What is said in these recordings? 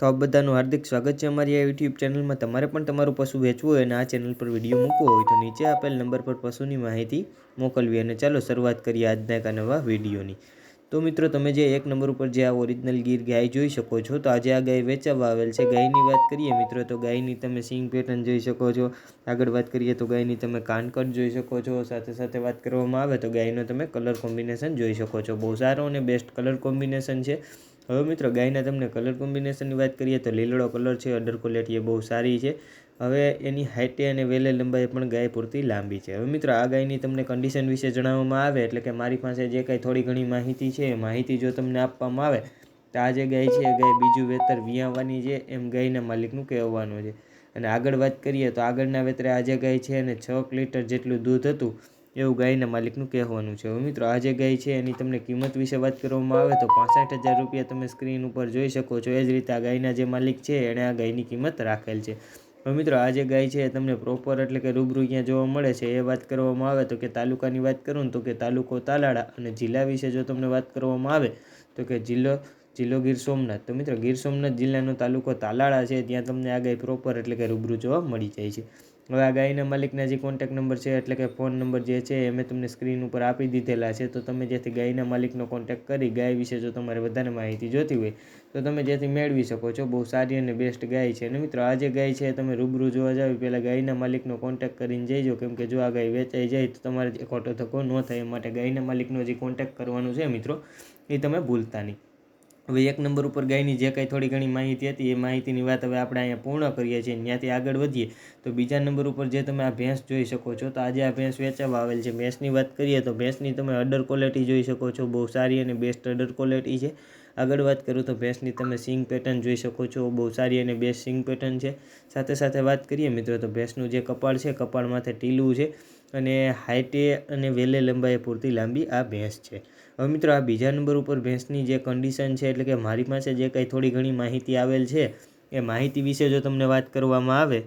તો આપ બધાનું હાર્દિક સ્વાગત છે અમારી આ યુટ્યુબ ચેનલમાં તમારે પણ તમારું પશુ વેચવું હોય અને આ ચેનલ પર વીડિયો મૂકવો હોય તો નીચે આપેલ નંબર પર પશુની માહિતી મોકલવી અને ચાલો શરૂઆત કરીએ આજના એક નવા વિડીયોની તો મિત્રો, તમે જે એક નંબર ઉપર જે આ ઓરિજિનલ ગીર ગાય જોઈ શકો છો, તો આજે આ ગાય વેચાવા આવેલ છે. ગાયની વાત કરીએ મિત્રો, તો ગાયની તમે સિંગ પેટર્ન જોઈ શકો છો. આગળ વાત કરીએ તો ગાયની તમે કાનકટ જોઈ શકો છો. સાથે સાથે વાત કરવામાં આવે તો ગાયનો તમે કલર કોમ્બિનેશન જોઈ શકો છો. બહુ સારો અને બેસ્ટ કલર કોમ્બિનેશન છે. હવે મિત્રો, ગાયના તમને કલર કોમ્બિનેશનની વાત કરીએ તો લીલડો કલર છે અડર ક્વોલિટી એ બહુ સારી છે. હવે એની હાઇટે અને વેલે લંબાઈ પણ ગાય પૂરતી લાંબી છે. હવે મિત્રો, આ ગાયની તમને કન્ડિશન વિશે જણાવવામાં આવે એટલે કે મારી પાસે જે કાંઈ થોડી ઘણી માહિતી છે, એ માહિતી જો તમને આપવામાં આવે, તો આ જે ગાય છે, એ ગાય બીજું વેતર વિયાવવાની છે, એમ ગાયના માલિકનું કહેવાનું છે. અને આગળ વાત કરીએ તો આગળના વેતરે આ જે ગાય છે, એને છ લીટર જેટલું દૂધ હતું એવું ગાયના માલિકનું કહેવાનું છે. મિત્રો, આ જે ગાય છે એની તમને કિંમત વિશે વાત કરવામાં આવે તો પાસઠ હજાર રૂપિયા તમે સ્ક્રીન ઉપર જોઈ શકો છો. એ જ રીતે આ ગાયના જે માલિક છે એણે આ ગાયની કિંમત રાખેલ છે. હવે મિત્રો, આ જે ગાય છે એ તમને પ્રોપર એટલે કે રૂબરૂ ક્યાં જોવા મળે છે. એ વાત કરવામાં આવે તો કે તાલુકાની વાત કરું તો કે તાલુકો તાલાળા અને જિલ્લા વિશે જો તમને વાત કરવામાં આવે તો કે જિલ્લો જિલ્લો ગીર સોમનાથ. તો મિત્રો, ગીર સોમનાથ જિલ્લાનો તાલુકો તાલાળા છે. ત્યાં તમને આ ગાય પ્રોપર એટલે કે રૂબરૂ જોવા મળી જાય છે. હવે આ ગાયના માલિકના જે કોન્ટેક નંબર છે, એટલે કે ફોન નંબર જે છે, એ મેં તમને સ્ક્રીન ઉપર આપી દીધેલા છે. તો તમે જેથી ગાયના માલિકનો કોન્ટેક કરી, ગાય વિશે જો તમારે વધારે માહિતી જોતી હોય, તો તમે જેથી મેળવી શકો છો. બહુ સારી અને બેસ્ટ ગાય છે. અને મિત્રો, આ જે ગાય છે, તમે રૂબરૂ જોવા જાવ પહેલાં ગાયના માલિકનો કોન્ટેક કરીને જઈજો કેમ કે જો આ ગાય વેચાઈ જાય, તો તમારે ખોટો ધક્કો ન થાય. એ માટે ગાયના માલિકનો જે કોન્ટેક કરવાનું છે, મિત્રો, એ તમે ભૂલતા નહીં. હવે એક નંબર ઉપર ગાયની જે કાંઈ થોડી ઘણી માહિતી હતી, એ માહિતીની વાત હવે આપણે અહીંયા પૂર્ણ કરીએ છીએ. ત્યાંથી આગળ વધીએ, તો બીજા નંબર ઉપર જે તમે આ ભેંસ જોઈ શકો છો, તો આજે આ ભેંસ વેચાવા આવેલ છે. ભેંસની વાત કરીએ, તો ભેંસની તમે અડર ક્વોલિટી જોઈ શકો છો. બહુ સારી અને બેસ્ટ અડર ક્વોલિટી છે. આગળ વાત કરું, તો ભેંસની તમે સિંગ પેટર્ન જોઈ શકો છો. બહુ સારી અને બેસ્ટ સિંગ પેટર્ન છે. સાથે સાથે વાત કરીએ મિત્રો, તો ભેંસનું જે કપાળ છે કપાળ માથે ટીલું છે અને હાઇટે અને વેલે લંબાઈ પૂરતી લાંબી આ ભેંસ છે. હવે મિત્રો આ બીજા નંબર ઉપર ભેંસની જે કન્ડિશન છે, એટલે કે મારી પાસે જે કંઈ થોડી ઘણી માહિતી આવેલ છે, એ માહિતી વિશે જો તમને વાત કરવામાં આવે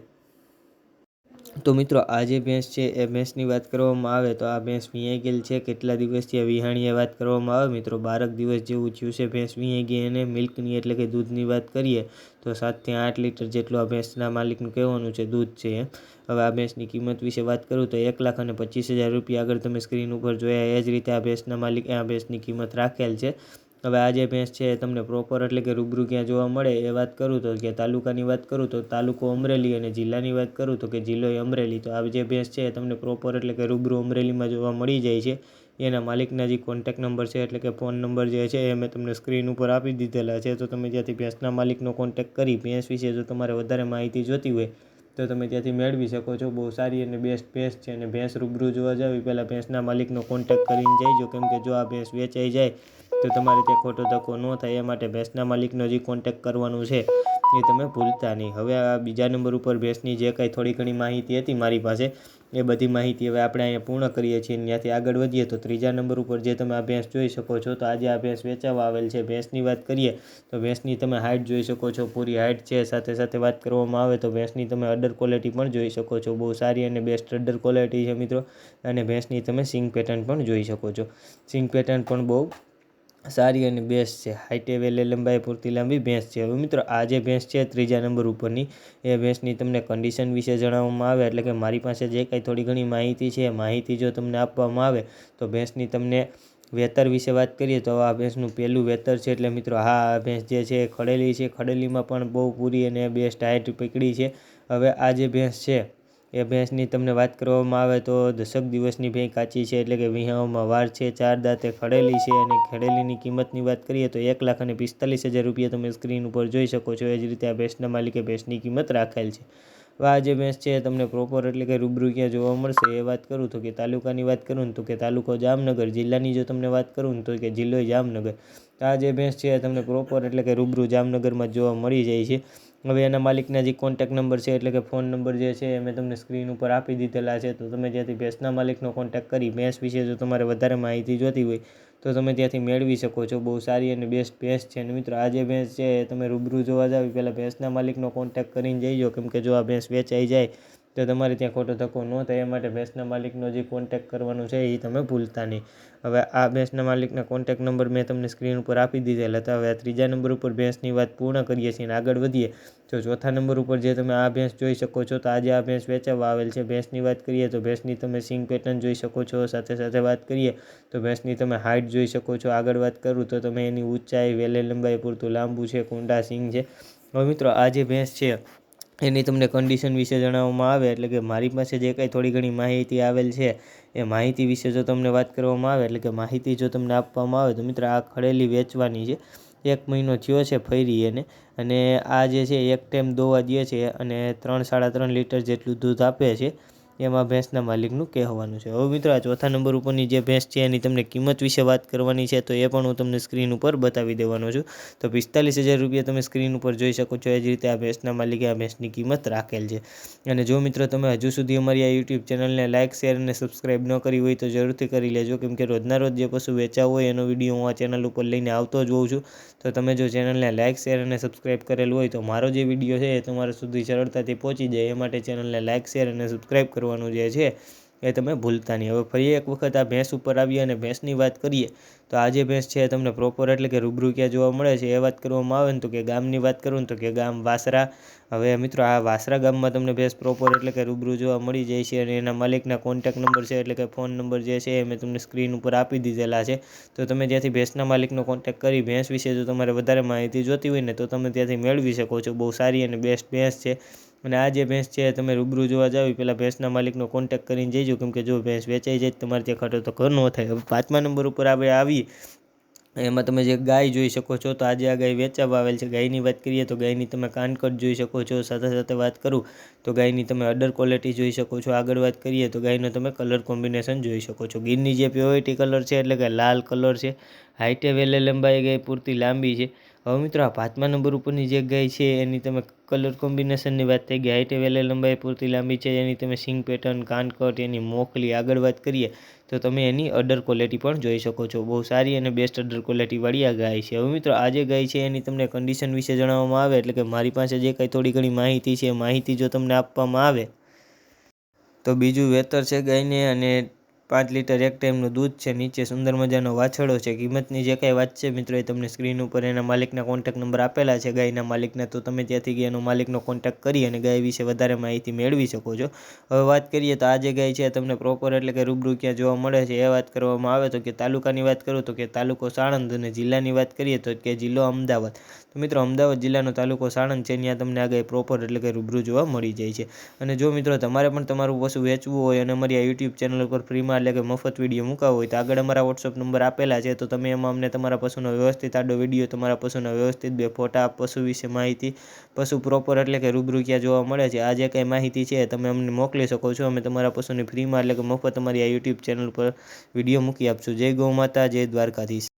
તો મિત્રો, આ જે ભેંસ છે, એ ભેંસની વાત કરવામાં આવે તો આ ભેંસ વિયાઈ ગયેલ છે. કેટલા દિવસથી વિહાણીએ વાત કરવામાં આવે? મિત્રો, બારક દિવસ જેવું થયું છે. ભેંસ વિયાઈ ગઈ અને મિલ્કની એટલે કે દૂધની વાત કરીએ તો સાતથી આઠ લીટર જેટલું આ ભેંસના માલિકનું કહેવાનું છે, દૂધ છે. હવે આ ભેંસની કિંમત વિશે વાત કરું તો એક લાખ અને પચીસ હજાર રૂપિયા આગળ તમે સ્ક્રીન ઉપર જોયા એ જ રીતે આ ભેંસના માલિક, આ ભેંસની કિંમત રાખેલ છે. હવે આ જે ભેંસ છે તમને પ્રોપર એટલે કે રૂબરૂ ક્યાં જોવા મળે એ વાત કરું તો કે તાલુકાની વાત કરું તો તાલુકો અમરેલી અને જિલ્લાની વાત કરું તો કે જિલ્લો અમરેલી. તો આ જે ભેંસ છે એ તમને પ્રોપર એટલે કે રૂબરૂ અમરેલીમાં જોવા મળી જાય છે. એના માલિકના જે કોન્ટેક નંબર છે એટલે કે ફોન નંબર જે છે એ મેં તમને સ્ક્રીન ઉપર આપી દીધેલા છે. તો તમે જ્યાંથી ભેંસના માલિકનો કોન્ટેક કરી ભેંસ વિશે જો તમારે વધારે માહિતી જોતી હોય તો તમે ત્યાંથી મેળવી શકો છો. બહુ સારી અને બેસ્ટ ભેંસ છે અને ભેંસ રૂબરૂ જોવા જાવ. પહેલાં ભેંસના માલિકનો કોન્ટેક કરીને જઈજો. કેમ કે જો આ ભેંસ વેચાઈ જાય તો તમારે ત્યાં ખોટો ધક્કો ન થાય, એ માટે ભેંસના માલિકનો જે કોન્ટેક કરવાનું છે. એ તમે ભૂલતા નહીં. હવે આ બીજા નંબર ઉપર ભેંસની જે કાંઈ થોડી ઘણી માહિતી હતી મારી પાસે, એ બધી માહિતી હવે આપણે અહીંયા પૂર્ણ કરીએ છીએ. ત્યાંથી આગળ વધીએ તો ત્રીજા નંબર ઉપર જે તમે આ ભેંસ જોઈ શકો છો, તો આજે આ ભેંસ વેચાવા આવેલ છે. ભેંસની વાત કરીએ, તો ભેંસની તમે હાઇટ જોઈ શકો છો. પૂરી હાઇટ છે. સાથે સાથે વાત કરવામાં આવે તો ભેંસની તમે અડર ક્વોલિટી પણ જોઈ શકો છો. બહુ સારી અને બેસ્ટ અડર ક્વોલિટી છે મિત્રો. અને ભેંસની તમે સિંગ પેટર્ન પણ જોઈ શકો છો. સિંગ પેટર્ન પણ બહુ સારી અને બેસ્ટ છે. હાઇટે વેલે લંબાઈ પૂરતી લાંબી ભેંસ છે. હવે મિત્રો, આ જે ભેંસ છે, ત્રીજા નંબર ઉપરની, એ ભેંસની તમને કન્ડિશન વિશે જણાવવામાં આવે, એટલે કે મારી પાસે જે કાંઈ થોડી ઘણી માહિતી છે માહિતી જો તમને આપવામાં આવે, તો ભેંસની તમને વેતર વિશે વાત કરીએ, તો આ ભેંસનું પહેલું વેતર છે. એટલે મિત્રો, હા, આ ભેંસ જે છે ખડેલી છે. ખડેલીમાં પણ બહુ પૂરી અને બેસ્ટ હાઇટ પકડી છે. હવે આ જે ભેંસ છે એ ભેંસની તમને વાત કરવામાં આવે તો દશક દિવસની ભેંસ કાચી છે એટલે કે વિહાઓમાં વાર છે, ચાર દાંતે ખડેલી છે અને ખડેલીની કિંમતની વાત કરીએ તો એક લાખ અને પિસ્તાલીસ હજાર રૂપિયા તમે સ્ક્રીન ઉપર જોઈ શકો છો. એ જ રીતે આ ભેંસના માલિકે ભેંસની કિંમત રાખેલ છે. આ જે ભેંસ છે તમને પ્રોપર એટલે કે રૂબરૂ ક્યાં જોવા મળશે એ વાત કરું તો કે તાલુકાની વાત કરું તો કે તાલુકો જામનગર, જિલ્લાની જો તમને વાત કરું તો કે જિલ્લો જામનગર. આ જે ભેંસ છે તમને પ્રોપર એટલે કે રૂબરૂ જામનગરમાં જોવા મળી જાય છે. હવે એના માલિકના જે કોન્ટેક નંબર છે, એટલે કે ફોન નંબર જે છે, એ મેં તમને સ્ક્રીન ઉપર આપી દીધેલા છે. તો તમે જ્યાંથી ભેંસના માલિકનો કોન્ટેક કરી, ભેંસ વિશે જો તમારે વધારે માહિતી જોતી હોય, તો તમે ત્યાંથી મેળવી શકો છો. બહુ સારી અને બેસ્ટ ભેંસ છે. અને મિત્રો, આ જે ભેંસ છે તમે રૂબરૂ જોવા જાવ પહેલાં ભેંસના માલિકનો કોન્ટેક કરીને જઈજો કેમ કે જો આ ભેંસ વેચાઈ જાય તો તમારે ત્યાં ખોટો ધક્કો ન થાય, એ માટે ભેંસના માલિકનો જે કોન્ટેક કરવાનો છે એ તમે ભૂલતા નહીં. હવે આ ભેંસના માલિકના કોન્ટેક નંબર મેં તમને સ્ક્રીન ઉપર આપી દીધેલા હતા હવે આ ત્રીજા નંબર ઉપર ભેંસની વાત પૂર્ણ કરીએ છીએ અને આગળ વધીએ. તો ચોથા નંબર ઉપર જે તમે આ ભેંસ જોઈ શકો છો, તો આજે આ ભેંસ વેચાવા આવેલ છે. ભેંસની વાત કરીએ, તો ભેંસની તમે સિંગ પેટર્ન જોઈ શકો છો, સાથે સાથે વાત કરીએ, તો ભેંસની તમે હાઇટ જોઈ શકો છો. આગળ વાત કરું, તો તમે એની ઊંચાઈ વેલે લંબાઈ પૂરતું લાંબુ છે, કુંડા, સિંગ છે. હવે મિત્રો, આ જે ભેંસ છે એની તમને કન્ડિશન વિશે જણાવવામાં આવે, એટલે કે મારી પાસે જે કંઈ થોડી ઘણી માહિતી આવેલ છે, એ માહિતી વિશે જો તમને વાત કરવામાં આવે, એટલે કે માહિતી જો તમને આપવામાં આવે, તો મિત્ર આ ખડેલી વેચવાની છે. એક મહિનો થયો છે ફરી એને, અને આ જે છે એક ટાઈમ દોવા દે છે, અને ત્રણ, સાડા ત્રણ લીટર જેટલું દૂધ આપે છે. એમાં ભેંસના માલિકનું કહેવાનું છે. હવે મિત્રો, આ ચોથા નંબર ઉપરની જે ભેંસ છે, એની તમને કિંમત વિશે વાત કરવાની છે, તો એ પણ હું તમને સ્ક્રીન ઉપર બતાવી દેવાનો છું. તો પિસ્તાલીસ હજાર રૂપિયા તમે સ્ક્રીન ઉપર જોઈ શકો છો. એ જ રીતે આ ભેંસના માલિકે આ ભેંસની કિંમત રાખેલ છે. અને જો મિત્રો, તમે હજુ સુધી અમારી આ યુટ્યુબ ચેનલને લાઇક શેર અને સબસ્ક્રાઈબ ન કરી હોય, તો જરૂરથી કરી લેજો. કેમ કે રોજના રોજ જે પશુ વેચાવ હોય, એનો વીડિયો હું આ ચેનલ ઉપર લઈને આવતો જ હોઉં છું. તો તમે જો ચેનલને લાઇક શેર અને સબસ્ક્રાઈબ કરેલું હોય, તો મારો જે વીડિયો છે, એ તમારા સુધી સરળતાથી પહોંચી જાય. એ માટે ચેનલને લાઇક શેર અને સબસ્ક્રાઈબ કરવા કરવાનું જે છે એ તમે ભૂલતા નહીં. હવે ફરી એક વખત આ ભેંસ ઉપર આવીએ અને ભેંસની વાત કરીએ, તો આ જે ભેંસ છે તમને પ્રોપર એટલે કે રૂબરૂ ક્યાં જોવા મળે છે એ વાત કરવામાં આવે ને તો કે ગામની વાત કરું ને તો કે ગામ વાસરા. હવે મિત્રો આ વાસરા ગામમાં તમને ભેંસ પ્રોપર એટલે કે રૂબરૂ જોવા મળી જાય છે અને એના માલિકના કોન્ટેક નંબર છે એટલે કે ફોન નંબર જે છે એ મેં તમને સ્ક્રીન ઉપર આપી દીધેલા છે. તો તમે ત્યાંથી ભેંસના માલિકનો કોન્ટેક કરી, ભેંસ વિશે જો તમારે વધારે માહિતી જોતી હોય ને તો તમે ત્યાંથી મેળવી શકો છો. બહુ સારી અને બેસ્ટ ભેંસ છે. અને આ જે ભેંસ છે, તમે રૂબરૂ જોવા જાવ પહેલાં ભેંસના માલિકનો કોન્ટેક કરીને જઈજો કેમકે જો ભેંસ વેચાઈ જાય તમારે ત્યાં ખાટો તો ઘર ન થાય. હવે પાંચમા નંબર ઉપર આપણે આવી, એમાં તમે જે ગાય જોઈ શકો છો, તો આજે આ ગાય વેચાવા આવેલ છે. ગાયની વાત કરીએ તો ગાયની તમે કાનકટ જોઈ શકો છો. સાથે સાથે વાત કરું, તો ગાયની તમે અડર ક્વોલિટી જોઈ શકો છો. આગળ વાત કરીએ તો ગાયનો તમે કલર કોમ્બિનેશન જોઈ શકો છો. ગીરની જે પ્યોરિટી કલર છે, એટલે કે લાલ કલર છે હાઈટે વેલે લંબાઈ ગાય પૂરતી લાંબી છે. હવે મિત્રો, આ પાંચમા નંબર ઉપરની જે ગાય છે, એની તમે કલર કોમ્બિનેશનની વાત થઈ ગઈ. હાઈટે વેલે લંબાઈ પૂરતી લાંબી છે. એની તમે સિંગ પેટર્ન કાનકટ એની મોકલી આગળ વાત કરીએ, તો તમે એની અડર ક્વોલિટી પણ જોઈ શકો છો. બહુ સારી અને બેસ્ટ અડર ક્વોલિટીવાળી આ ગાય છે. હવે મિત્રો આ જે ગાય છે એની તમને કન્ડિશન વિશે જણાવવામાં આવે, એટલે કે મારી પાસે જે કંઈ થોડી ઘણી માહિતી છે માહિતી જો તમને આપવામાં આવે, તો બીજું વેતર છે ગાયને, અને પાંચ લીટર એક ટાઈમનું દૂધ છે, નીચે સુંદર મજાનો વાછડો છે. કિંમતની જે કાંઈ વાત છે મિત્રો એ તમને સ્ક્રીન ઉપર એના માલિકના કોન્ટેક નંબર આપેલા છે. ગાયના માલિકના તો તમે ત્યાંથી ગાયનો માલિકનો કોન્ટેક કરી અને ગાય વિશે વધારે માહિતી મેળવી શકો છો. હવે વાત કરીએ તો આ જે ગાય છે તમને પ્રોપર એટલે કે રૂબરૂ ક્યાં જોવા મળે છે એ વાત કરવામાં આવે તો કે તાલુકાની વાત કરું તો કે તાલુકો સાણંદ અને જિલ્લાની વાત કરીએ તો કે જિલ્લો અમદાવાદ. તો મિત્રો અમદાવાદ જિલ્લાનો તાલુકો સાણંદ છે, ત્યાં તમને આ ગાય પ્રોપર એટલે કે રૂબરૂ જોવા મળી જાય છે. અને જો મિત્રો તમારે પણ તમારું પશુ વેચવું હોય અને અમારી આ યુટ્યુબ ચેનલ ઉપર ફ્રીમાં એટલે કે મફત વીડિયો મૂકાવો હોય તો આગળ અમારા વોટ્સઅપ નંબર આપેલા છે, તો તમે એમાં અમને તમારા પશુનો વ્યવસ્થિત આડો વીડિયો, તમારા પશુનો વ્યવસ્થિત બે ફોટા પશુ વિશે માહિતી, પશુ પ્રોપર એટલે કે રૂબરૂ ક્યાં જોવા મળે છે, આ જે કંઈ માહિતી છે તમે અમને મોકલી શકો છો. અમે તમારા પશુની ફ્રીમાં એટલે કે મફત અમારી આ યુટ્યુબ ચેનલ પર વીડિયો મૂકી આપશું. જય ગૌ માતા, જય દ્વારકાધીશ.